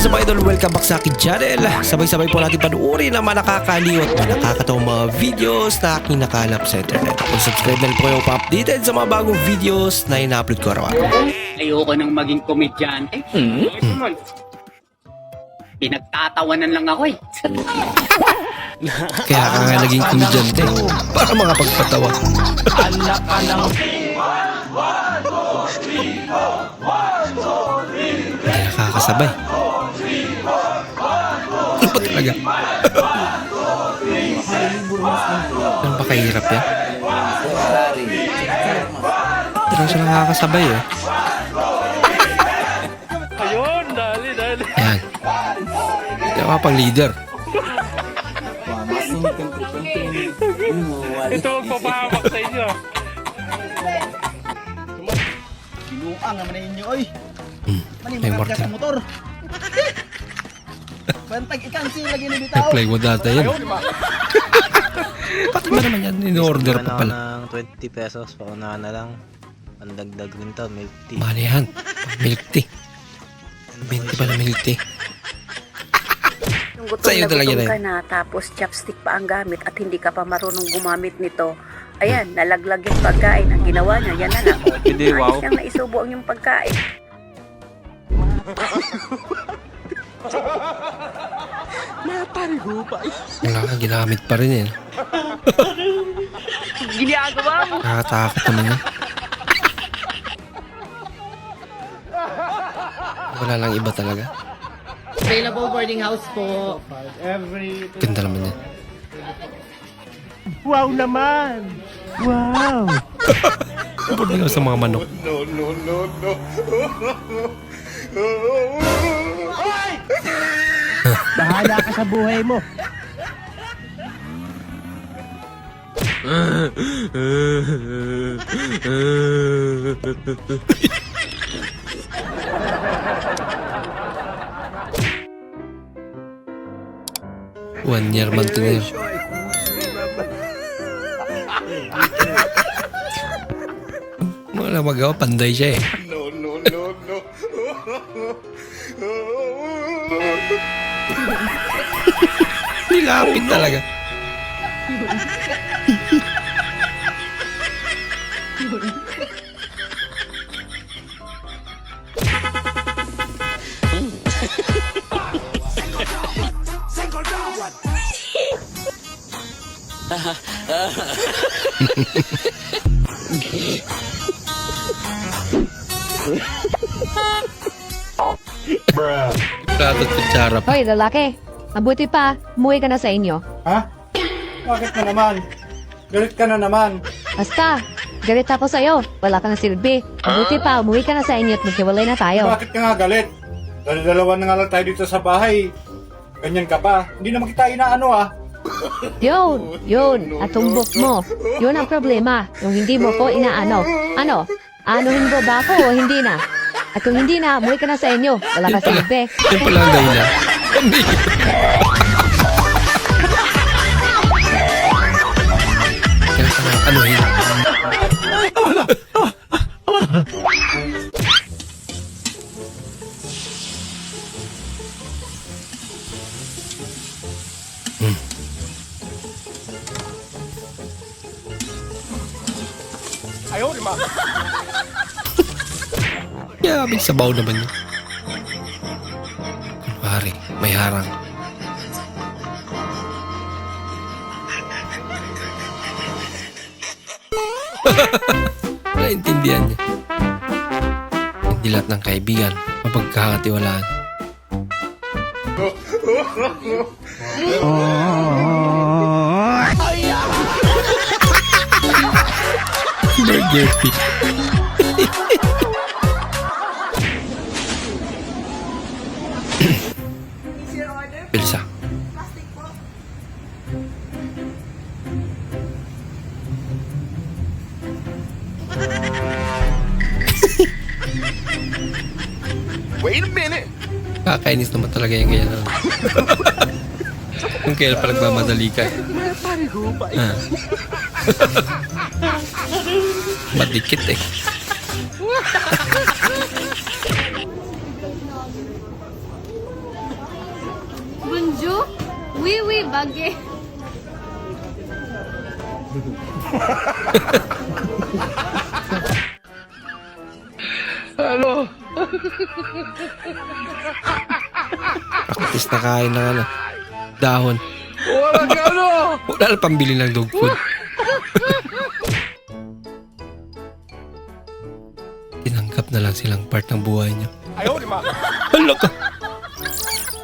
is up idol? Welcome back sa akin channel. Sabay-sabay po natin panuorin ang mga nakakaliw at mga nakakatawang mga videos na aking nakalap sa internet. Kung subscribe na po kayo pa-updated sa mga bagong videos na ina-upload ko araw-araw. Ayoko nang maging komedyante. Hmm? Pinagtatawanan lang ako eh. Kaya ka nga naging komedyante para makapagpatawa. Hindi nakakasabay. Ano ba talaga? Ano ba kahirap yan? Pero siya nakakasabay eh. Ayun, dali, dali. Yan. Kaya ka pang leader. Ito magpapahamak sa inyo. Binuang naman na inyo, oy. Hmm. May mo motor. Bantag ikansi lagi ni May bitaw. plywood data yan. Pati ba naman yan? In-order pa pala. ng 20 pesos, paunahan na lang. Pandagdag rin to, milk tea. Mahal yan. Milk tea. 20 pala milk tea. Kung gutom Sa'yo na talaga gutom na ka na, tapos chopstick pa ang gamit at hindi ka pa marunong gumamit nito, ayan, nalaglag yung pagkain. Ang ginawa niya, yan na lang. Hindi, wow. Ayos niyang naisubo ang yung pagkain. Wala kang ginamit pa rin eh. Ginagawa mo. Nakakatakot naman yan. Wala lang iba talaga. Available boarding house po. Ganda naman yan. Wow naman! Wow! Boarding house sa mga manok. Bahala ka sa buhay mo. One year man to na yun. Wala magawa, panday siya eh. Nilapit talaga. Plato at kutsara pa. Hoy, lalaki. Mabuti pa, umuwi ka na sa inyo. Ha? Bakit na naman? Galit ka na naman. Basta, galit ako sa'yo. Wala ka na silbi. Mabuti pa, umuwi ka na sa inyo at maghiwalay na tayo. Bakit ka nga galit? Dalawa na nga lang tayo dito sa bahay. Ganyan ka pa. Hindi naman kita inaano ah. Yun, yun, at tumbok mo. Yun ang problema, yung hindi mo ko inaano. Ano, anuhin mo ba ako o hindi na? At kung hindi na, umuwi ka na sa inyo. Wala ka silbi. Yan pala ang dahilan. Na anuhin. Hmm. Ayaw, ba? Yabi, sabaw naman yun. Kunwari, may harang. Naintindihan niya. Hindi lahat ng kaibigan mapagkakatiwalaan. Burger Pit. Wait a minute! Kakainis naman talaga yung ganyan. ano. Kung kailan pa nagmamadali ka. Ha? Madikit eh. Bonjour. Oui, oui, bagay. Practice na kain ng ano, dahon. Wala ka ano! Wala na pambili ng dog food. Tinanggap na lang silang part ng buhay niyo. Ayaw, di ma. Hala ka!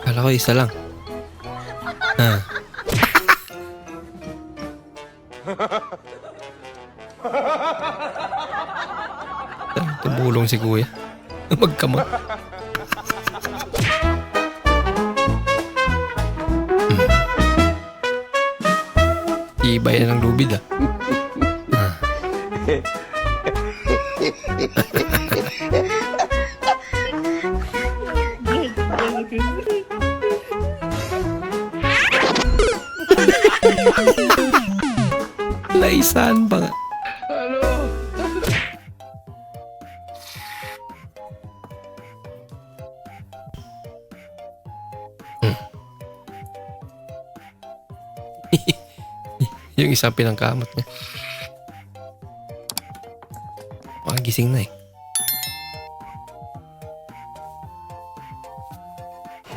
Kala ko isa lang. Ah. Tumulong si kuya. Magkamot. Hmm. Iba yan ng lubid ah. ah. Naisahan pa nga. Yung isang pinangkamot niya. Makagising na eh.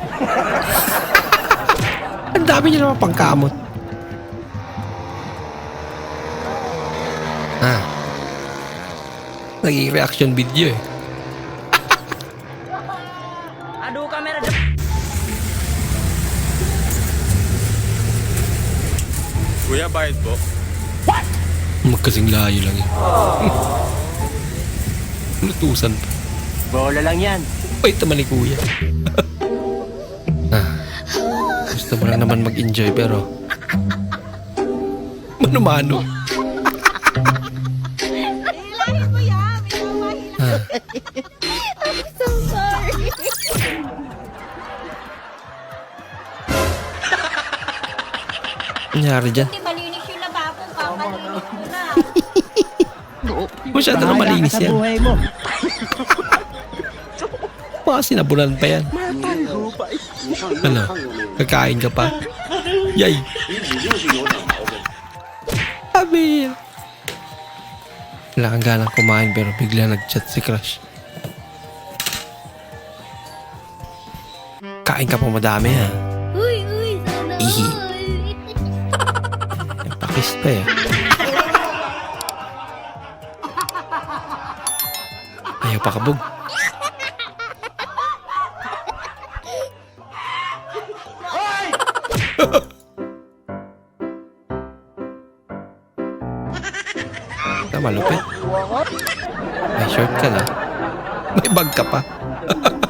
Ang dami niya naman pangkamot. Ah. Naging reaction video eh. Kuya, bayad po. Magkasing layo lang eh. Lutusan pa. Bola lang yan. Wait naman ni kuya. ah. Gusto mo lang naman mag-enjoy pero... Mano-mano. ah. Nangyari dyan? Hindi malinis yung lababo. Papalinis ko na. Masyado na malinis yan. buhay mo. Baka sinabunan pa yan. Ano? Kakain ka pa? Yay! Sabi! Wala kang ganang kumain pero bigla nag-chat si Crush. Kain ka pa madami ha. Uy, uy, sana Ihi. Eh. Ayaw pa kabog. Tama, lupit. May short ka na. May bag pa.